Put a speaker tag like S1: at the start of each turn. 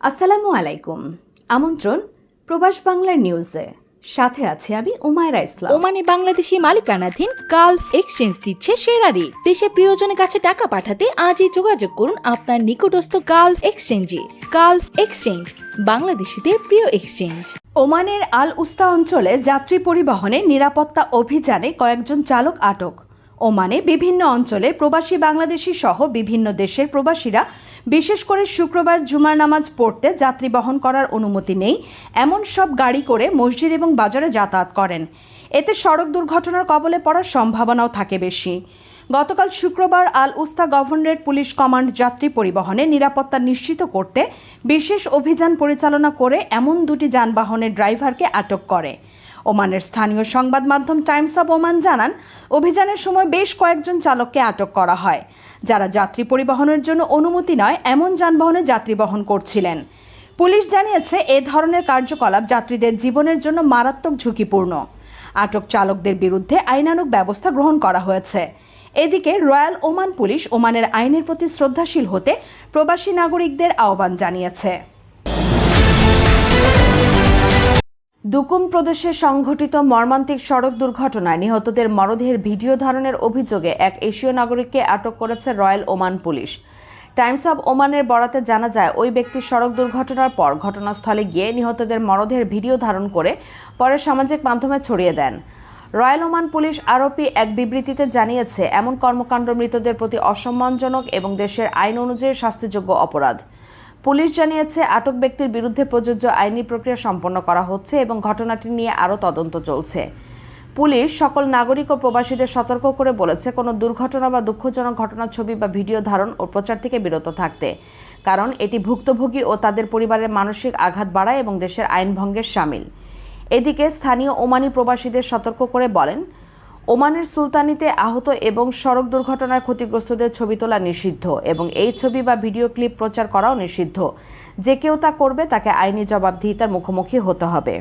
S1: আসসালামু আলাইকুম। আমন্ত্রণ প্রবাস বাংলার নিউজে। সাথে আছে আমি উমায়রা ইসলাম।
S2: ওমানে বাংলাদেশি মালিকানাধীন গালফ এক্সচেঞ্জ দিচ্ছে সেরা রেট দেশে প্রিয়জনের কাছে টাকা পাঠাতে আজই যোগাযোগ করুন আপনার নিকটস্থ গালফ এক্সচেঞ্জে। গালফ এক্সচেঞ্জ বাংলাদেশিদের প্রিয় এক্সচেঞ্জ।
S1: ওমানের আল উস্তা অঞ্চলে যাত্রী পরিবহনে নিরাপত্তা অভিযানে কয়েকজন চালক আটক। ওমানে বিভিন্ন অঞ্চলে প্রবাসী বাংলাদেশি সহ বিভিন্ন দেশের প্রবাসীরা, বিশেষ করে শুক্রবার জুমার নামাজ পড়তে যাত্রী বহন করার অনুমতি নেই, এমন সব গাড়ি করে মসজিদ এবং বাজারে যাতায়াত করেন। এতে সড়ক দুর্ঘটনার কবলে পড়ার সম্ভাবনাও থাকে বেশি। গতকাল শুক্রবার Al Wusta governorate police command যাত্রী পরিবহনে নিরাপত্তা নিশ্চিত করতে বিশেষ অভিযান পরিচালনা করে এমন দুটি যানবাহনের ড্রাইভারকে আটক করে। ওমানের স্থানীয় সংবাদ মাধ্যম টাইমস অব ওমান জানান, অভিযানের সময় বেশ কয়েকজন চালককে আটক করা হয়। যারা যাত্রী পরিবহনের জন্য অনুমতি নয়, এমন যানবাহনে যাত্রী বহন করছিলেন। পুলিশ জানিয়েছে, এ ধরনের কার্যকলাপ যাত্রীদের জীবনের জন্য মারাত্মক ঝুঁকিপূর্ণ। আটক চালকদের বিরুদ্ধে আইনানুগ ব্যবস্থা গ্রহণ করা হয়েছে। এদিকে রয়্যাল ওমান পুলিশ ওমানের আইনের প্রতি শ্রদ্ধাশীল হতে প্রবাসী নাগরিকদের আহ্বান জানিয়েছে। দুকুম প্রদেশে সংঘটিত মর্মান্তিক সড়ক দুর্ঘটনায় নিহতদের মরদেহের ভিডিও ধারণের অভিযোগে এক এশীয় নাগরিককে আটক করেছে Royal Oman Police. Times of ওমানের বরাতে জানা যায়, ওই ব্যক্তি সড়ক দুর্ঘটনার পর ঘটনাস্থলে গিয়ে নিহতদের মরদেহের ভিডিও ধারণ করে পরে সামাজিক মাধ্যমে ছড়িয়ে দেন। রয়্যাল ওমান পুলিশ আরোপি এক বিবৃতিতে জানিয়েছে, এমন কর্মকাণ্ড মৃতদের প্রতি অসম্মানজনক এবং দেশের আইন অনুযায়ী শাস্তিযোগ্য অপরাধ। পুলিশ জানিয়েছে, আটক ব্যক্তির বিরুদ্ধে প্রযোজ্য আইনি প্রক্রিয়া সম্পন্ন করা হচ্ছে এবং ঘটনাটি নিয়ে আরও তদন্ত চলছে। পুলিশ সকল নাগরিক ও প্রবাসীদের সতর্ক করে বলেছে, কোনো দুর্ঘটনা বা দুঃখজনক ঘটনার ছবি বা ভিডিও ধারণ ও প্রচার থেকে বিরত থাকতে, কারণ এটি ভুক্তভোগী ও তাদের পরিবারের মানসিক আঘাত বাড়ায় এবং দেশের আইন ভঙ্গের সামিল। এদিকে স্থানীয় ওমানি প্রবাসীদের সতর্ক করে বলেন ওমানের সুলতানিতে আহত এবং সড়ক দুর্ঘটনায় ক্ষতিগ্রস্তদের ছবি তোলা নিষিদ্ধ এবং এই ছবি বা ভিডিও ক্লিপ প্রচার করাও নিষিদ্ধ। যে কেউ তা করবে, তাকে আইনি জবাবদিহিতার মুখোমুখি হতে হবে।